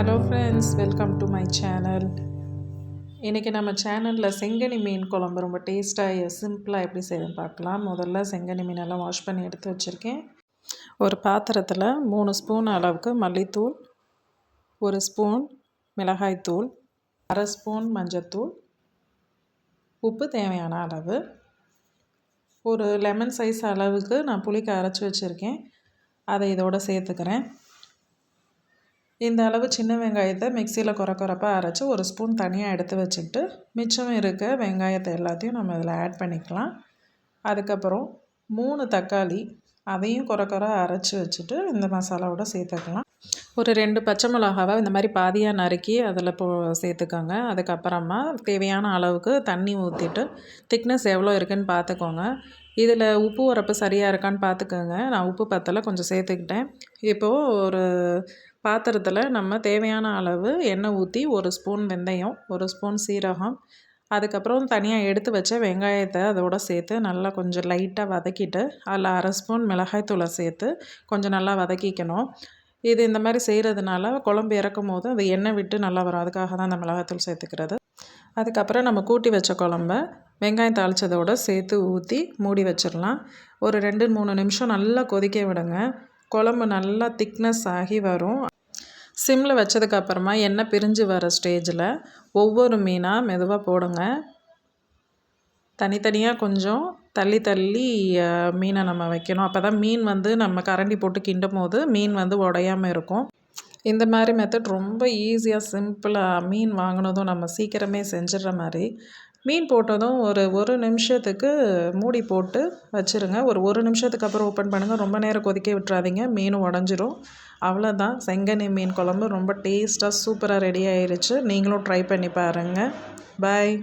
Hello friends welcome to my channel இன்றைக்கி நம்ம சேனலில் செங்கனி மீன் குழம்பு ரொம்ப டேஸ்ட்டாக சிம்பிளாக எப்படி செய்யணும் பார்க்கலாம். முதல்ல செங்கனி மீனெல்லாம் வாஷ் பண்ணி எடுத்து வச்சுருக்கேன். ஒரு பாத்திரத்தில் மூணு ஸ்பூன் அளவுக்கு மல்லித்தூள் ஒரு ஸ்பூன் மிளகாய்த்தூள் அரை ஸ்பூன் மஞ்சத்தூள் உப்பு தேவையான அளவு. ஒரு லெமன் சைஸ் அளவுக்கு நான் புளிக்க அரைச்சி வச்சுருக்கேன். அதை இதோடு சேர்த்துக்கிறேன். இந்த அளவு சின்ன வெங்காயத்தை மிக்சியில் குறை குறைப்பாக அரைச்சி ஒரு ஸ்பூன் தனியாக எடுத்து வச்சுக்கிட்டு மிச்சம் இருக்க வெங்காயத்தை எல்லாத்தையும் நம்ம இதில் ஆட் பண்ணிக்கலாம். அதுக்கப்புறம் மூணு தக்காளி அதையும் குறை குறை அரைச்சி வச்சுட்டு இந்த மசாலாவோட சேர்த்துக்கலாம். ஒரு ரெண்டு பச்சை மிளகாவை இந்த மாதிரி பாதியாக நறுக்கி அதில் போ சேர்த்துக்கோங்க. அதுக்கப்புறமா தேவையான அளவுக்கு தண்ணி ஊற்றிட்டு திக்னஸ் எவ்வளோ இருக்குன்னு பார்த்துக்கோங்க. இதில் உப்பு உரப்பு சரியாக இருக்கான்னு பார்த்துக்கோங்க. நான் உப்பு பத்தலை கொஞ்சம் சேர்த்துக்கிட்டேன். இப்போது ஒரு பாத்திரத்தில் நம்ம தேவையான அளவு எண்ணெய் ஊற்றி ஒரு ஸ்பூன் வெந்தயம் ஒரு ஸ்பூன் சீரகம் அதுக்கப்புறம் தனியாக எடுத்து வச்ச வெங்காயத்தை அதோடு சேர்த்து நல்லா கொஞ்சம் லைட்டாக வதக்கிட்டு அதில் அரை ஸ்பூன் மிளகாய் தூளை சேர்த்து கொஞ்சம் நல்லா வதக்கிக்கணும். இது இந்த மாதிரி செய்கிறதுனால குழம்பு இறக்கும் போது அது எண்ணெய் விட்டு நல்லா வரும். அதுக்காக தான் அந்த மிளகாய்த்தூள் சேர்த்துக்கிறது. அதுக்கப்புறம் நம்ம கூட்டி வச்ச குழம்ப வெங்காயம் தாளித்ததோடு சேர்த்து ஊற்றி மூடி வச்சிடலாம். ஒரு ரெண்டு மூணு நிமிஷம் நல்லா கொதிக்க விடுங்க. குழம்பு நல்லா திக்னஸ் ஆகி வரும். சிம்மில் வச்சதுக்கப்புறமா எண்ணெய் பிரிஞ்சு வர ஸ்டேஜில் ஒவ்வொரு மீனாக மெதுவாக போடுங்க. தனித்தனியாக கொஞ்சம் தள்ளி தள்ளி மீனை நம்ம வைக்கணும். அப்போ தான் மீன் வந்து நம்ம கரண்டி போட்டு கிண்டும் போது மீன் வந்து உடையாமல் இருக்கும். இந்த மாதிரி மெத்தட் ரொம்ப ஈஸியாக சிம்பிளாக மீன் வாங்கினதும் நம்ம சீக்கிரமே செஞ்சிடுற மாதிரி மீன் போட்டதும் ஒரு ஒரு நிமிஷத்துக்கு மூடி போட்டு வச்சுருங்க. ஒரு ஒரு நிமிஷத்துக்கு அப்புறம் ஓப்பன் பண்ணுங்கள் ரொம்ப நேரம் கொதிக்க விட்டுறாதீங்க. மீனும் உடஞ்சிரும். அவ்வளோதான் செங்கனி மீன் குழம்பு ரொம்ப டேஸ்ட்டாக சூப்பராக ரெடி ஆயிடுச்சு நீங்களும் ட்ரை பண்ணி பாருங்கள் பாய்